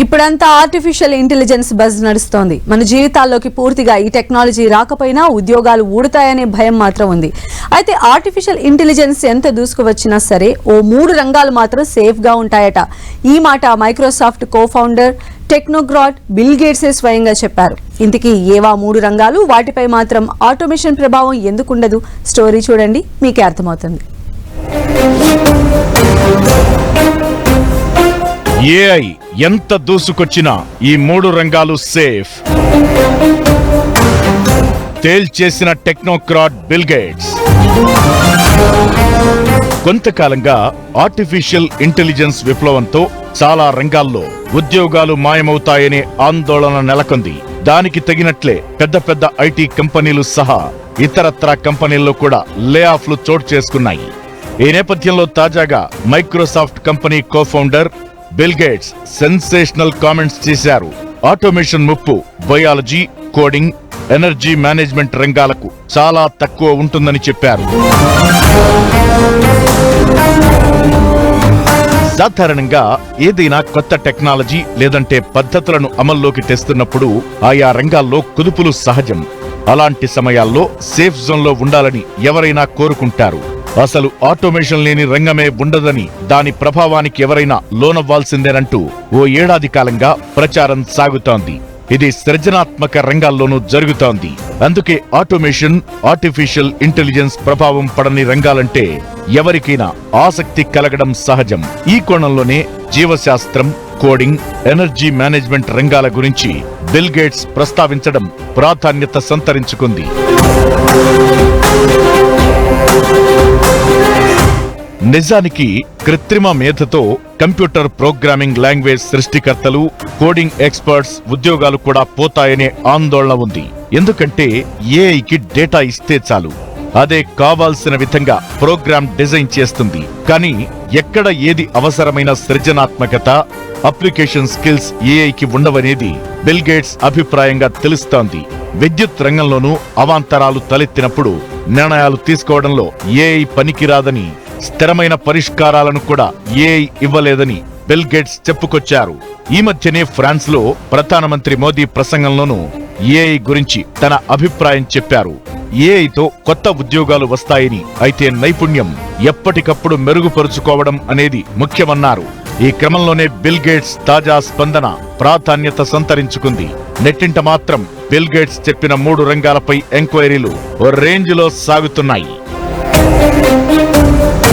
ఇప్పుడంతా artificial intelligence buzz నడుస్తోంది. మన జీవితాల్లోకి పూర్తిగా ఈ టెక్నాలజీ రాకపోయినా ఉద్యోగాలు ఊడతాయనే భయం మాత్రం ఉంది. అయితే ఆర్టిఫిషియల్ ఇంటెలిజెన్స్ ఎంత దూసుకువచ్చినా సరే ఓ మూడు రంగాలు మాత్రం సేఫ్గా ఉంటాయట. ఈ మాట మైక్రోసాఫ్ట్ కోఫౌండర్ టెక్నోగ్రాట్ బిల్ గేట్సే స్వయంగా చెప్పారు. ఇంతకీ ఏవా మూడు రంగాలు? వాటిపై మాత్రం ఆటోమేషన్ ప్రభావం ఎందుకుండదు? స్టోరీ చూడండి మీకే అర్థమవుతుంది. ఏఐ ఎంత దూసుకొచ్చినా ఈ మూడు రంగాలు సేఫ్ తేల్చేసిన టెక్నోక్రాట్ బిల్గేట్స్ కొంతకాలంగా ఆర్టిఫిషియల్ ఇంటెలిజెన్స్ విప్లవంతో చాలా రంగాల్లో ఉద్యోగాలు మాయమవుతాయనే ఆందోళన నెలకొంది. దానికి తగినట్లే పెద్ద పెద్ద ఐటీ కంపెనీలు సహా ఇతరత్రా కంపెనీల్లో కూడా లే ఆఫ్లు చోటు చేసుకున్నాయి. ఈ నేపథ్యంలో తాజాగా Microsoft company co founder Bill Gates sensational comments చేశారు. ఆటోమేషన్ ముప్పు బయాలజీ కోడింగ్ ఎనర్జీ మేనేజ్మెంట్ రంగాలకు చాలా తక్కువ ఉంటుందని చెప్పారు. సాధారణంగా ఏదైనా కొత్త టెక్నాలజీ లేదంటే పద్ధతులను అమల్లోకి తెస్తున్నప్పుడు ఆయా రంగాల్లో కుదుపులు సహజం. అలాంటి సమయాల్లో సేఫ్ జోన్లో ఉండాలని ఎవరైనా కోరుకుంటారు. అసలు ఆటోమేషన్ లేని రంగమే ఉండదని దాని ప్రభావానికి ఎవరైనా లోనవ్వాల్సిందేనంటూ ఓ ఏడాది కాలంగా ప్రచారం సాగుతోంది. ఇది సృజనాత్మక రంగాల్లోనూ జరుగుతోంది. అందుకే ఆటోమేషన్ ఆర్టిఫిషియల్ ఇంటెలిజెన్స్ ప్రభావం పడని రంగాలంటే ఎవరికైనా ఆసక్తి కలగడం సహజం. ఈ కోణంలోనే జీవశాస్త్రం కోడింగ్ ఎనర్జీ మేనేజ్మెంట్ రంగాల గురించి బిల్ గేట్స్ ప్రస్తావించడం ప్రాధాన్యత సంతరించుకుంది. నిజానికి కృత్రిమ మేధతో కంప్యూటర్ ప్రోగ్రామింగ్ లాంగ్వేజ్ సృష్టికర్తలు కోడింగ్ ఎక్స్పర్ట్స్ ఉద్యోగాలు కూడా పోతాయనే ఆందోళన ఉంది. ఎందుకంటే ఏఐకి డేటా ఇస్తే చాలు. అదే కావాల్సిన విధంగా ప్రోగ్రామ్ డిజైన్ చేస్తుంది. కానీ ఎక్కడ ఏది అవసరమైన సృజనాత్మకత అప్లికేషన్ స్కిల్స్ ఏఐకి ఉండవనేది బిల్గేట్స్ అభిప్రాయంగా తెలుస్తోంది. విద్యుత్ రంగంలోనూ అవాంతరాలు తలెత్తినప్పుడు నిర్ణయాలు తీసుకోవడంలో ఏఐ పనికిరాదని స్థిరమైన పరిష్కారాలను కూడా ఏఐ ఇవ్వలేదని బిల్ గేట్స్ చెప్పుకొచ్చారు. ఈ మధ్యనే ఫ్రాన్స్లో ప్రధానమంత్రి మోదీ ప్రసంగంలోనూ ఏఐ గురించి తన అభిప్రాయం చెప్పారు. ఏఐతో కొత్త ఉద్యోగాలు వస్తాయని అయితే నైపుణ్యం ఎప్పటికప్పుడు మెరుగుపరుచుకోవడం అనేది ముఖ్యమన్నారు. ఈ క్రమంలోనే బిల్ గేట్స్ తాజా స్పందన ప్రాధాన్యత సంతరించుకుంది. నెట్టింట మాత్రం బిల్ గేట్స్ చెప్పిన మూడు రంగాలపై ఎంక్వైరీలు ఓ రేంజ్లో సాగుతున్నాయి.